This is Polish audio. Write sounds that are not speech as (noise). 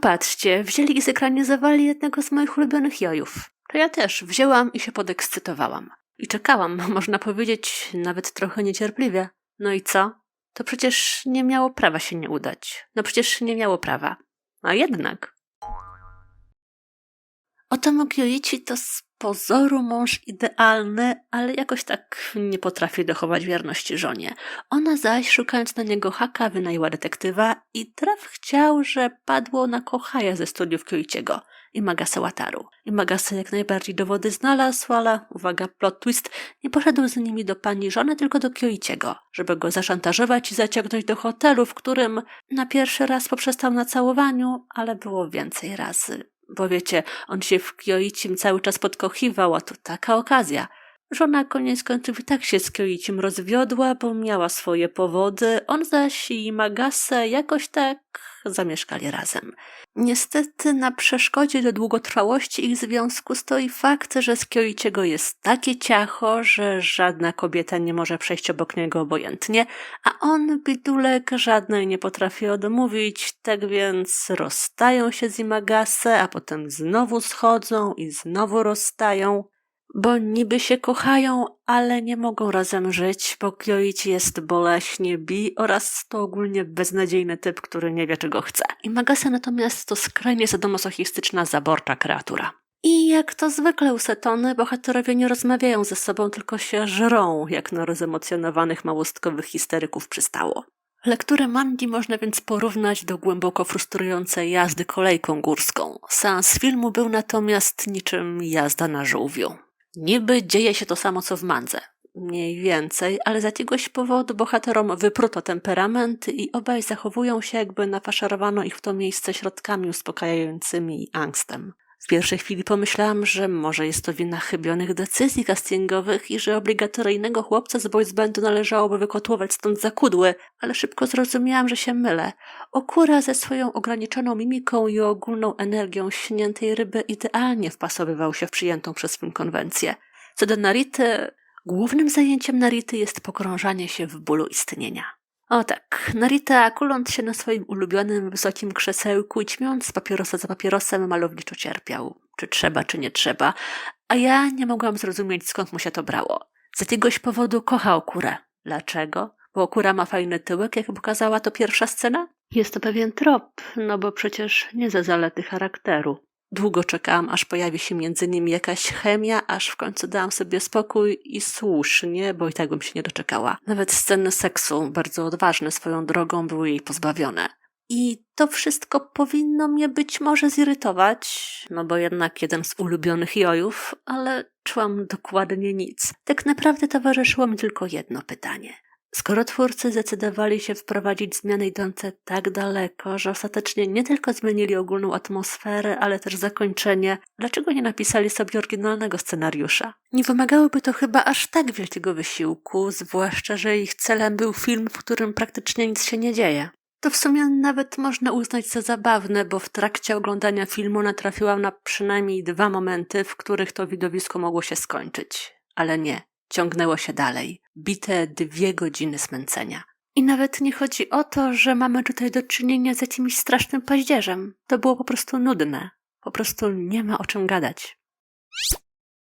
patrzcie, wzięli i zekranizowali jednego z moich ulubionych jojów. To ja też wzięłam i się podekscytowałam. I czekałam, (laughs) można powiedzieć, nawet trochę niecierpliwie. No i co? To przecież nie miało prawa się nie udać. No przecież nie miało prawa. A jednak. Oto Mogioichi to z pozoru mąż idealny, ale jakoś tak nie potrafi dochować wierności żonie. Ona zaś, szukając na niego haka, wynajęła detektywa i traf chciał, że padło na Kohaja ze studiów Kyoichiego i Magasa Wataru. I Magasa jak najbardziej dowody znalazł, ale, uwaga, plot twist, nie poszedł z nimi do pani żony, tylko do Kyoichiego, żeby go zaszantażować i zaciągnąć do hotelu, w którym na pierwszy raz poprzestał na całowaniu, ale było więcej razy. Bo wiecie, on się w Kyoichim cały czas podkochiwał, a tu taka okazja. Żona koniec końców i tak się z Kyoichim rozwiodła, bo miała swoje powody, on zaś i Magase jakoś tak zamieszkali razem. Niestety na przeszkodzie do długotrwałości ich związku stoi fakt, że z Kyoichiego jest takie ciacho, że żadna kobieta nie może przejść obok niego obojętnie, a on, bidulek, żadnej nie potrafi odmówić, tak więc rozstają się z Imagase, a potem znowu schodzą i znowu rozstają. Bo niby się kochają, ale nie mogą razem żyć, bo Kyoichi jest boleśnie bi oraz to ogólnie beznadziejny typ, który nie wie czego chce. I Magase natomiast to skrajnie sadomasochistyczna, zaborcza kreatura. I jak to zwykle u Setony, bohaterowie nie rozmawiają ze sobą, tylko się żrą, jak na rozemocjonowanych małostkowych histeryków przystało. Lekturę Mangi można więc porównać do głęboko frustrującej jazdy kolejką górską. Seans filmu był natomiast niczym jazda na żółwiu. Niby dzieje się to samo co w mandze. Mniej więcej, ale z jakiegoś powodu bohaterom wypruto temperament i obaj zachowują się, jakby nafaszerowano ich w to miejsce środkami uspokajającymi i angstem. W pierwszej chwili pomyślałam, że może jest to wina chybionych decyzji castingowych i że obligatoryjnego chłopca z boys bandu należałoby wykotłować stąd za kudły, ale szybko zrozumiałam, że się mylę. Okura ze swoją ograniczoną mimiką i ogólną energią śniętej ryby idealnie wpasowywał się w przyjętą przez film konwencję. Co do Narity, głównym zajęciem Narity jest pogrążanie się w bólu istnienia. O tak, Narita kuląc się na swoim ulubionym wysokim krzesełku i ćmiąc papierosa za papierosem malowniczo cierpiał. Czy trzeba, czy nie trzeba. A ja nie mogłam zrozumieć skąd mu się to brało. Z jakiegoś powodu kochał kurę. Dlaczego? Bo kura ma fajny tyłek, jak pokazała to pierwsza scena? Jest to pewien trop, no bo przecież nie za zalety charakteru. Długo czekałam, aż pojawi się między nimi jakaś chemia, aż w końcu dałam sobie spokój i słusznie, bo i tak bym się nie doczekała. Nawet sceny seksu, bardzo odważne swoją drogą, były jej pozbawione. I to wszystko powinno mnie być może zirytować, no bo jednak jeden z ulubionych jojów, ale czułam dokładnie nic. Tak naprawdę towarzyszyło mi tylko jedno pytanie. Skoro twórcy zdecydowali się wprowadzić zmiany idące tak daleko, że ostatecznie nie tylko zmienili ogólną atmosferę, ale też zakończenie, dlaczego nie napisali sobie oryginalnego scenariusza? Nie wymagałoby to chyba aż tak wielkiego wysiłku, zwłaszcza, że ich celem był film, w którym praktycznie nic się nie dzieje. To w sumie nawet można uznać za zabawne, bo w trakcie oglądania filmu natrafiłam na przynajmniej dwa momenty, w których to widowisko mogło się skończyć. Ale nie, ciągnęło się dalej. Bite dwie godziny smęcenia. I nawet nie chodzi o to, że mamy tutaj do czynienia z jakimś strasznym paździerzem. To było po prostu nudne. Po prostu nie ma o czym gadać.